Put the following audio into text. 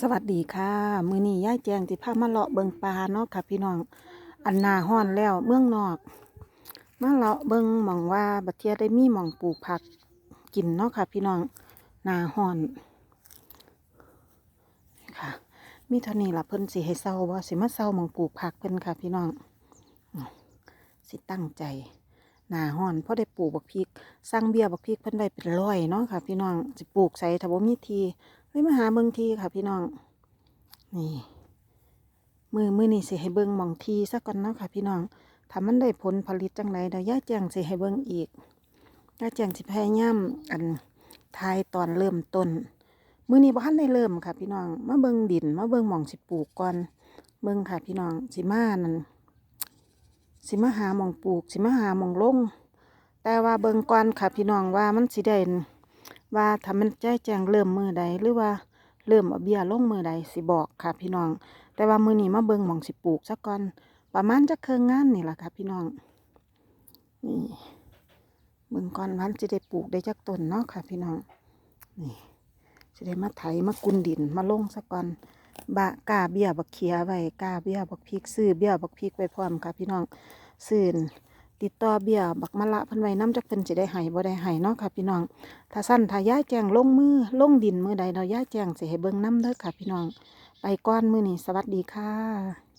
สวัสดีค่ะ มือนี้ย่ายแจงสิพามาเลาะเบิงปลาเนาะค่ะ พี่น้อง อันนาฮ้อนแล้วเมืองนอก มาเลาะเบิงมองว่าบัดเทียได้มีหมองปลูกผักกินเนาะค่ะ พี่น้องนาฮ้อนค่ะ มีเท่านี้ละเพิ่นสิให้เซาบ่สิมาเซาหมองปลูกผักเพิ่นค่ะ พี่น้อง สิตั้งใจนาฮ้อนเพราะได้ปลูกบักพริกสร้างเบี้ยบักพริกเพิ่นได้เป็นร้อยเนาะค่ะ พี่น้องสิปลูกใส่ถ้าบ่มีที เลยมาหาเบิ่งทีค่ะ พี่น้อง นี่ มือมือนี่สิให้เบิ่งมองทีซะก่อนเนาะค่ะ พี่น้องถ้ามันได้ผลผลิตจังไรเดี๋ยวย่าแจงสิให้เบิ่งอีกย่าแจงสิพยายามอันทายตอนเริ่มต้นมือนี้บ่ทันได้เริ่มค่ะ พี่น้องมาเบิ่งดินมาเบิ่งมองสิปลูกก่อนเบิ่งค่ะ พี่น้องสิมานั่นสิมาหาหมองปลูก สิมาหาหมองลงแต่ว่าเบิ่งก่อนค่ะ พี่น้องว่ามันสิได้ ว่าถ้ามันใจแจงเริ่มมือใดหรือว่าเริ่มเอาเบี้ยลงมือใดสิบอกค่ะ พี่น้อง แต่ว่ามือนี้มาเบิ่งหมองสิปลูกซะก่อน ประมาณจะเครื่องงานนี่แหละค่ะ พี่น้องนี่เบิ่งก่อนวันสิได้ปลูกได้จักต้นเนาะค่ะ พี่น้องนี่สิได้มาไถมากุนดินมาลงซะก่อนบะกาเบี้ยบักเขียไว้กาเบี้ยบักพริกซื้อเบี้ยบักพริกไว้พร้อมค่ะ พี่น้องซื้อ ติดต่อเบี้ยบักมะละเพิ่นไว้น้ำจักเพิ่นสิได้ให้บ่ได้ให้เนาะค่ะพี่น้อง ถ้าสั้นถ้าย้ายแจงลงมือลงดินมือใดเราย้ายแจงสิให้เบิ่งน้ำเด้อค่ะพี่น้อง ไปก้อนมือนี่สวัสดีค่ะ